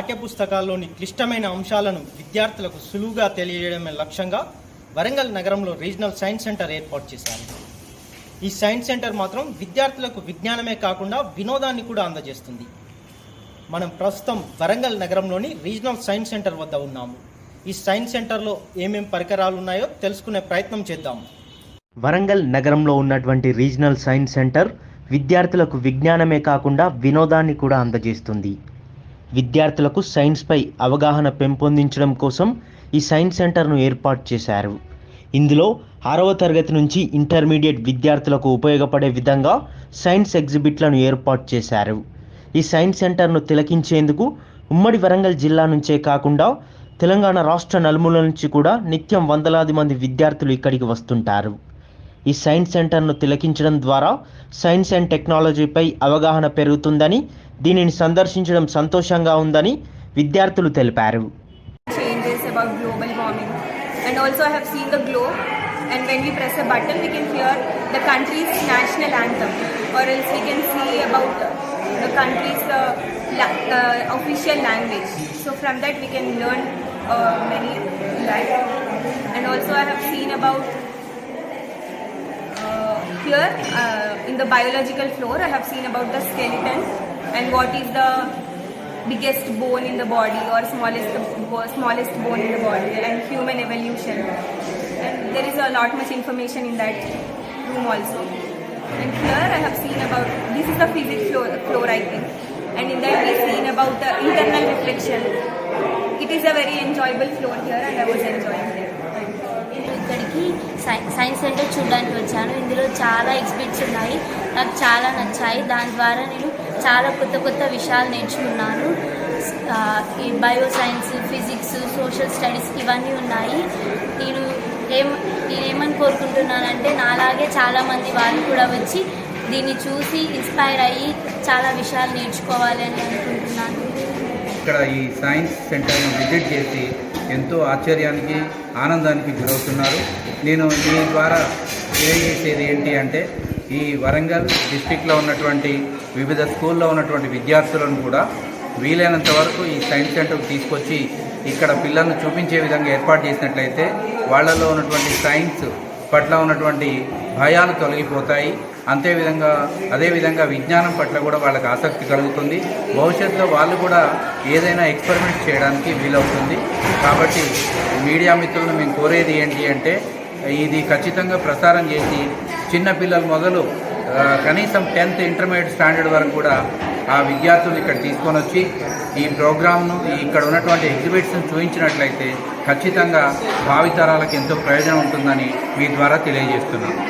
పాఠ్యపుస్తకాల్లోని క్లిష్టమైన అంశాలను విద్యార్థులకు సులువుగా తెలియజేయడమే లక్ష్యంగా వరంగల్ నగరంలో రీజనల్ సైన్స్ సెంటర్ ఏర్పాటు చేశారు. ఈ సైన్స్ సెంటర్ మాత్రం విద్యార్థులకు విజ్ఞానమే కాకుండా వినోదాన్ని కూడా అందజేస్తుంది. మనం ప్రస్తుతం వరంగల్ నగరంలోని రీజనల్ సైన్స్ సెంటర్ వద్ద ఉన్నాము. ఈ సైన్స్ సెంటర్లో ఏమేం పరికరాలు ఉన్నాయో తెలుసుకునే ప్రయత్నం చేద్దాం. వరంగల్ నగరంలో ఉన్నటువంటి రీజనల్ సైన్స్ సెంటర్ విద్యార్థులకు విజ్ఞానమే కాకుండా వినోదాన్ని కూడా అందజేస్తుంది. విద్యార్థులకు సైన్స్పై అవగాహన పెంపొందించడం కోసం ఈ సైన్స్ సెంటర్ను ఏర్పాటు చేశారు. ఇందులో ఆరవ తరగతి నుంచి ఇంటర్మీడియట్ విద్యార్థులకు ఉపయోగపడే విధంగా సైన్స్ ఎగ్జిబిట్లను ఏర్పాటు చేశారు. ఈ సైన్స్ సెంటర్ను తిలకించేందుకు ఉమ్మడి వరంగల్ జిల్లా నుంచే కాకుండా తెలంగాణ రాష్ట్ర నలుమూల నుంచి కూడా నిత్యం వందలాది మంది విద్యార్థులు ఇక్కడికి వస్తుంటారు. ఈ సైన్స్ సెంటర్ను తిలకించడం ద్వారా సైన్స్ అండ్ టెక్నాలజీపై అవగాహన పెరుగుతుందని దీనిని సందర్శించడం సంతోషంగా ఉందని విద్యార్థులు తెలిపారు. And also, I have seen the and when we press a button, we can hear the country's national anthem, or else we can see about the country's uh, la- uh, official language. So, from that, we can learn uh, many life And also, I have seen about uh, here uh, in the biological floor, I have seen about the skeleton and what is the biggest bone in the body or smallest bo- smallest bone in the body and human evolution. And there is a lot much information in that room also. And here I have seen about this is the physics floor, floor I think. And in that we seen about the internal reflection. It is a very enjoyable floor here and I was enjoying it. నేను ఇక్కడికి సై- science centre చూడడానికి వచ్చాను ఇందులో చాలా exhibits ఉన్నాయి నాకు చాలా నచ్చాయి దాని ద్వారా నేను చాలా కొత్త కొత్త విషయాలు నేర్చుకున్నాను. ఈ bio science physics social studies ఇవన్నీ ఉన్నాయి. నేను ఏం నేను ఏమని కోరుకుంటున్నానంటే నాలాగే చాలామంది వాళ్ళు కూడా వచ్చి దీన్ని చూసి ఇన్స్పైర్ అయ్యి చాలా విషయాలు నేర్చుకోవాలి అని అనుకుంటున్నాను. ఇక్కడ ఈ సైన్స్ సెంటర్ను విజిట్ చేసి ఎంతో ఆశ్చర్యానికి ఆనందానికి గురవుతున్నారు. నేను దీని ద్వారా తెలియజేసేది ఏంటి అంటే ఈ వరంగల్ డిస్టిక్లో ఉన్నటువంటి వివిధ స్కూల్లో ఉన్నటువంటి విద్యార్థులను కూడా వీలైనంత వరకు ఈ సైన్స్ సెంటర్కి తీసుకొచ్చి ఇక్కడ పిల్లలను చూపించే విధంగా ఏర్పాటు చేసినట్లయితే వాళ్ళలో ఉన్నటువంటి సైన్స్ పట్ల ఉన్నటువంటి భయాలు తొలగిపోతాయి. అంతేవిధంగా అదేవిధంగా విజ్ఞానం పట్ల కూడా వాళ్ళకి ఆసక్తి కలుగుతుంది. భవిష్యత్తులో వాళ్ళు కూడా ఏదైనా ఎక్స్పెరిమెంట్ చేయడానికి వీలవుతుంది. కాబట్టి మీడియా మిత్రులను మేము కోరేది ఏంటి అంటే ఇది ఖచ్చితంగా ప్రసారం చేసి చిన్నపిల్లలు మొదలు కనీసం టెన్త్ ఇంటర్మీడియట్ స్టాండర్డ్ వరకు కూడా ఆ విద్యార్థులు ఇక్కడ తీసుకొని వచ్చి ఈ ప్రోగ్రామ్ను ఇక్కడ ఉన్నటువంటి ఎగ్జిబిట్స్ను చూపించినట్లయితే ఖచ్చితంగా భావితరాలకు ఎంతో ప్రయోజనం ఉంటుందని మీ ద్వారా తెలియజేస్తున్నాను.